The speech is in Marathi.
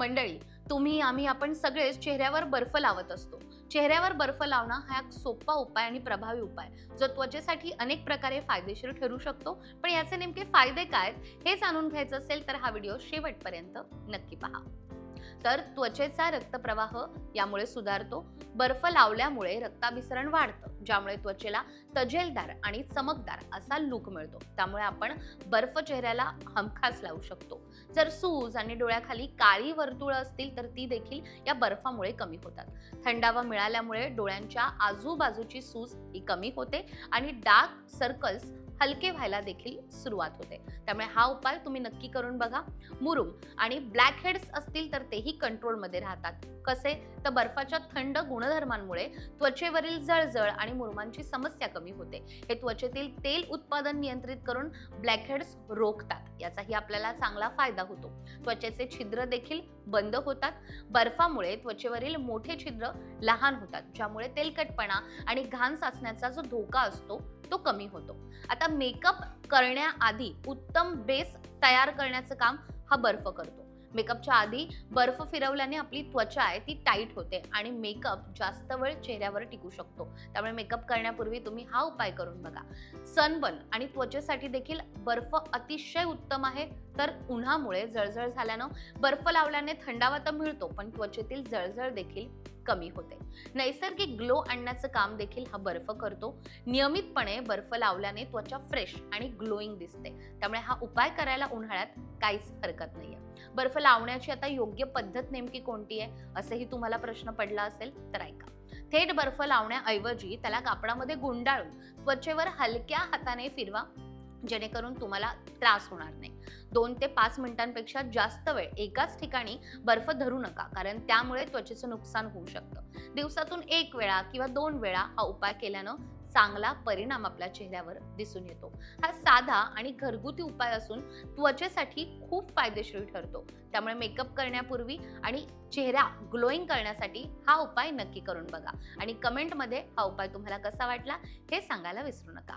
मंडळी तुम्ही आम्ही आपण सगळेच चेहऱ्यावर बर्फ लावत असतो. चेहऱ्यावर बर्फ लावणं हा एक सोपा उपाय आणि प्रभावी उपाय. जो त्वचेसाठी अनेक प्रकारे फायदेशीर ठरू शकतो. पण याचे नेमके फायदे काय आहेत हे जाणून घ्यायचं असेल तर हा व्हिडिओ शेवटपर्यंत नक्की पहा. तर त्वचेचा रक्तप्रवाह यामुळे सुधारतो. बर्फ लावल्यामुळे रक्ताभिसरण वाढतं ज्यामुळे त्वचेला तजेलदार आणि चमकदार असा लुक मिळतो. त्यामुळे आपण बर्फ चेहऱ्याला हमखास लावू शकतो. जर सूज आणि डोळ्याखाली काळी वर्तुळं असतील तर ती देखील या बर्फामुळे कमी होतात. थंडावा मिळाल्यामुळे डोळ्यांच्या आजूबाजूची सूज ही कमी होते आणि डार्क सर्कल्स हलके व्हायला देखील सुरुवात होते. त्यामुळे हा उपाय तुम्ही नक्की करून बघा. मुरुम आणि ब्लॅक हेड्स असतील तर तेही कंट्रोलमध्ये राहतात. कसे? तर बर्फाच्या थंड गुणधर्मांमुळे त्वचेवरील जळजळ आणि मुरुमांची समस्या कमी होते. हे त्वचेतील तेल उत्पादन नियंत्रित करून ब्लॅकहेड्स रोखतात. याचाही आपल्याला चांगला फायदा होतो. त्वचेचे छिद्र देखील बंद होतात. बर्फामुळे त्वचेवरील मोठे छिद्र लहान होतात ज्यामुळे तेलकटपणा आणि घाण साचण्याचा जो धोका असतो तो कमी होतो. आता मेकअप करण्याआधी उत्तम बेस तयार करण्याचं काम हा बर्फ करतो. मेकअपच्या आधी बर्फ फिरवल्याने आपली त्वचा आहे ती टाईट होते आणि मेकअप जास्त वेळ चेहऱ्यावर टिकू शकतो. त्यामुळे मेकअप करण्यापूर्वी तुम्ही हा उपाय करून बघा. सनबर्न आणि त्वचेसाठी देखील बर्फ अतिशय उत्तम आहे. तर उन्हामुळे जळजळ झाल्यानं बर्फ लावल्याने थंडावा तर मिळतो पण त्वचेतील जळजळ देखील कमी होते. नैसर्गिक ग्लो आणण्याचं काम देखील हा बर्फ करतो. नियमितपणे बर्फ लावल्याने त्वचा फ्रेश आणि ग्लोईंग दिसते. त्यामुळे हा उपाय करायला उन्हाळ्यात काहीच हरकत नाहीये. बर्फ लावण्याची आता योग्य पद्धत नेमकी कोणती आहे असंही तुम्हाला प्रश्न पडला असेल तर ऐका. थेट बर्फ लावण्याऐवजी त्याला कापडामध्ये गुंडाळून त्वचेवर हलक्या हाताने फिरवा. जेणेकरून तुम्हाला त्रास होणार नाही. दोन ते पाच मिनिटांपेक्षा जास्त वेळ एकाच ठिकाणी बर्फ धरू नका कारण त्यामुळे त्वचेचं नुकसान होऊ शकतं. दिवसातून एक वेळा किंवा दोन वेळा हा उपाय केल्यानं चांगला परिणाम आपल्या चेहऱ्यावर दिसून येतो. हा साधा आणि घरगुती उपाय असून त्वचेसाठी खूप फायदेशीर ठरतो. त्यामुळे मेकअप करण्यापूर्वी आणि चेहरा ग्लोईंग करण्यासाठी हा उपाय नक्की करून बघा. आणि कमेंटमध्ये हा उपाय तुम्हाला कसा वाटला हे सांगायला विसरू नका.